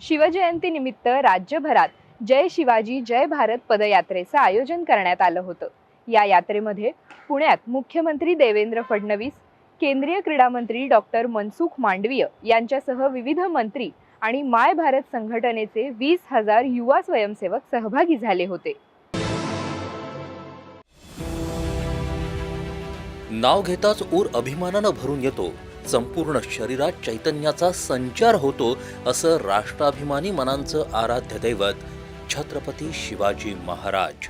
शिवजयंतीनिमित्त राज्यभरात जय शिवाजी जय भारत पदयात्रेचं आयोजन करण्यात आलं होतं. या यात्रेमध्ये पुण्यात मुख्यमंत्री देवेंद्र फडणवीस केंद्रीय क्रीडा मंत्री डॉक्टर मनसुख मांडवीय यांच्यासह विविध मंत्री आणि माय भारत संघटनेचे वीस हजार युवा स्वयंसेवक सहभागी झाले होते. नाव घेताच ऊर अभिमानानं भरून येतो संपूर्ण शरीरात चैतन्याचा संचार होतो असं राष्ट्राभिमानी मनांचं आराध्य दैवत छत्रपती शिवाजी महाराज.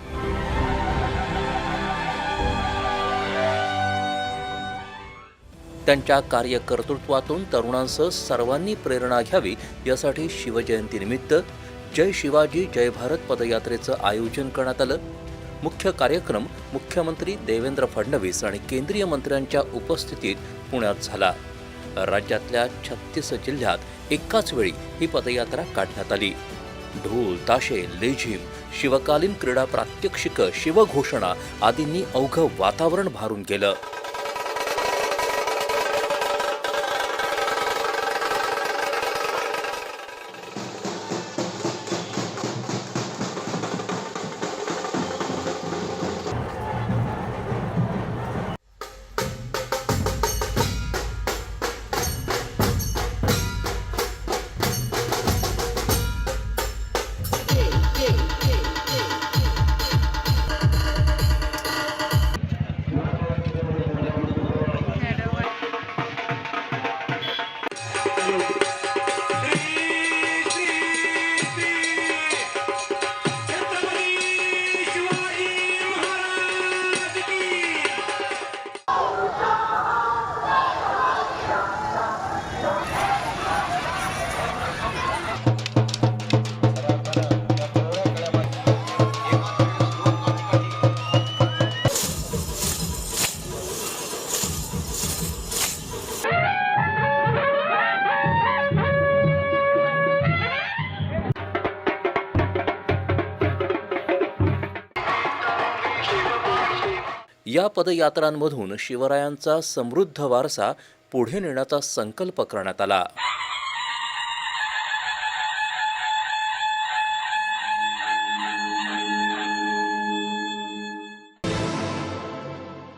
त्यांच्या कार्यकर्तृत्वातून तरुणांसह सर्वांनी प्रेरणा घ्यावी यासाठी शिवजयंतीनिमित्त जय शिवाजी जय भारत पदयात्रेचं आयोजन करण्यात आलं. मुख्य कार्यक्रम मुख्यमंत्री देवेंद्र फडणवीस आणि केंद्रीय मंत्र्यांच्या उपस्थितीत पुण्यात झाला. राज्यातल्या छत्तीस जिल्ह्यात एकाच वेळी ही पदयात्रा काढण्यात आली. ढोल ताशे लेझिम शिवकालीन क्रीडा प्रात्यक्षिकं शिवघोषणा आदींनी अवघं वातावरण भारून गेलं. या पदयात्रांमधून शिवरायांचा समृद्ध वारसा पुढे नेण्याचा संकल्प करण्यात आला.